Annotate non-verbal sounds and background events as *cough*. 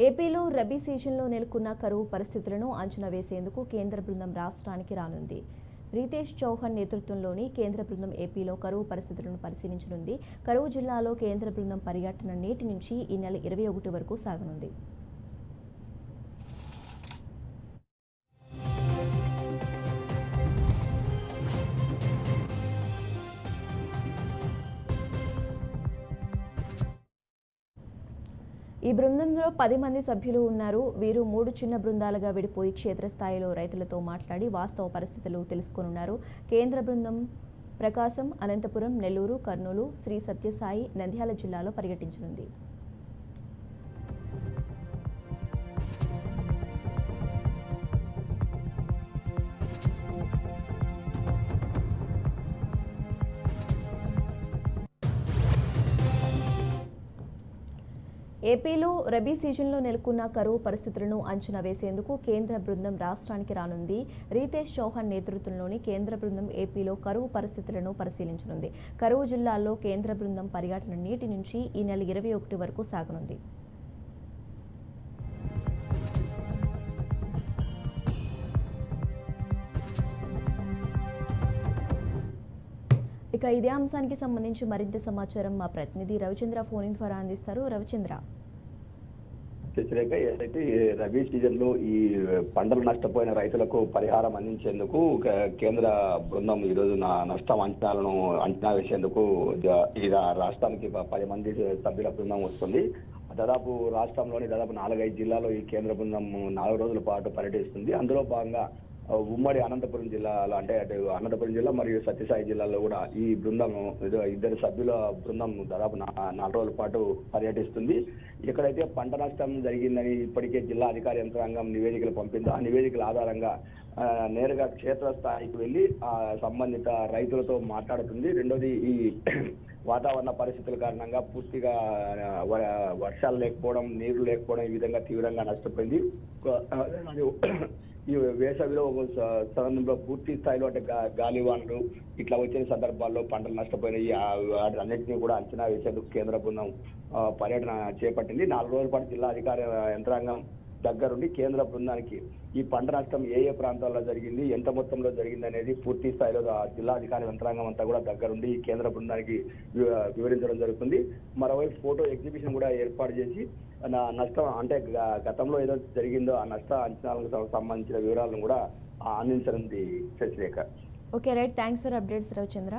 ఏపీలో రబీ సీజన్లో నెలకొన్న కరువు పరిస్థితులను అంచనా వేసేందుకు కేంద్ర బృందం రాష్ట్రానికి రానుంది. రితేష్ చౌహాన్ నేతృత్వంలోని కేంద్ర బృందం ఏపీలో కరువు పరిస్థితులను పరిశీలించనుంది. కరువు జిల్లాలో కేంద్ర బృందం పర్యటన నేటి నుంచి ఈ నెల ఇరవై ఒకటి వరకు సాగనుంది. ఈ బృందంలో పది మంది సభ్యులు ఉన్నారు. వీరు మూడు చిన్న బృందాలుగా విడిపోయి క్షేత్రస్థాయిలో రైతులతో మాట్లాడి వాస్తవ పరిస్థితులు తెలుసుకోనున్నారు. కేంద్ర బృందం ప్రకాశం అనంతపురం నెల్లూరు కర్నూలు శ్రీ సత్యసాయి నంద్యాల జిల్లాలో పర్యటించనుంది. ఏపీలో రబీ సీజన్లో నెలకొన్న కరువు పరిస్థితులను అంచనా వేసేందుకు కేంద్ర బృందం రాష్ట్రానికి రానుంది. రీతేష్ చౌహాన్ నేతృత్వంలోని కేంద్ర బృందం ఏపీలో కరువు పరిస్థితులను పరిశీలించనుంది. కరువు జిల్లాల్లో కేంద్ర బృందం పర్యటన నీటి నుంచి ఈ నెల ఇరవై ఒకటి వరకు సాగనుంది. ఇక ఇదే అంశానికి సంబంధించి మరింత సమాచారం మా ప్రతినిధి రవిచంద్ర ఫోన్ ద్వారా అందిస్తారు. రవిచంద్ర. చచ్చిరేఖ ఏదైతే ఈ రబీ సీజన్లో ఈ పంటలు నష్టపోయిన రైతులకు పరిహారం అందించేందుకు కేంద్ర బృందం ఈ నా నష్టం అంచనాలను అంచనా వేసేందుకు ఈ రాష్ట్రానికి ప- పది మంది సభ్యుల బృందం వస్తుంది. దాదాపు రాష్ట్రంలోని దాదాపు నాలుగైదు జిల్లాలో ఈ కేంద్ర బృందం నాలుగు రోజుల పాటు పర్యటిస్తుంది. అందులో భాగంగా ఉమ్మడి అనంతపురం జిల్లాలో అంటే అటు అనంతపురం జిల్లా మరియు సత్యసాయి జిల్లాలో కూడా ఈ బృందం ఇద్దరు సభ్యుల బృందం దాదాపు నాలుగు రోజుల పాటు పర్యటిస్తుంది. ఎక్కడైతే పంట నష్టం జరిగిందని ఇప్పటికే జిల్లా అధికార యంత్రాంగం నివేదికలు పంపిందో. ఆ నివేదికల ఆధారంగా నేరుగా నేరుగా క్షేత్రస్థాయికి వెళ్ళి ఆ సంబంధిత రైతులతో మాట్లాడుతుంది. రెండోది ఈ *clears throat* వాతావరణ పరిస్థితుల కారణంగా పూర్తిగా వ- వర్షాలు లేకపోవడం నీరు లేకపోవడం ఈ విధంగా తీవ్రంగా నష్టపోయింది. *clears throat* ఈ వేసవిలో ఒక పూర్తి స్థాయిలో అంటే గాలి వానలు ఇట్లా వచ్చిన సందర్భాల్లో పంటలు నష్టపోయినాయి. అన్నింటినీ కూడా అంచనా వేసేందుకు కేంద్ర బృందం పర్యటన చేపట్టింది. నాలుగు రోజుల పాటు జిల్లా అధికార యంత్రాంగం దగ్గరుండి కేంద్ర బృందానికి ఈ పంట నష్టం ఏ ఏ ప్రాంతాల్లో జరిగింది ఎంత మొత్తంలో జరిగింది అనేది పూర్తి స్థాయిలో జిల్లా అధికారి యంత్రాంగం అంతా కూడా దగ్గరుండి ఈ కేంద్ర బృందానికి వివరించడం జరుగుతుంది. మరోవైపు ఫోటో ఎగ్జిబిషన్ కూడా ఏర్పాటు చేసి నా నష్టం అంటే గ- గతంలో ఏదో జరిగిందో ఆ నష్ట అంచనాలకు సంబంధించిన వివరాలను కూడా ఆ, అందించనుంది Sasirekha. Okay right. Thanks for updates Ravichandra.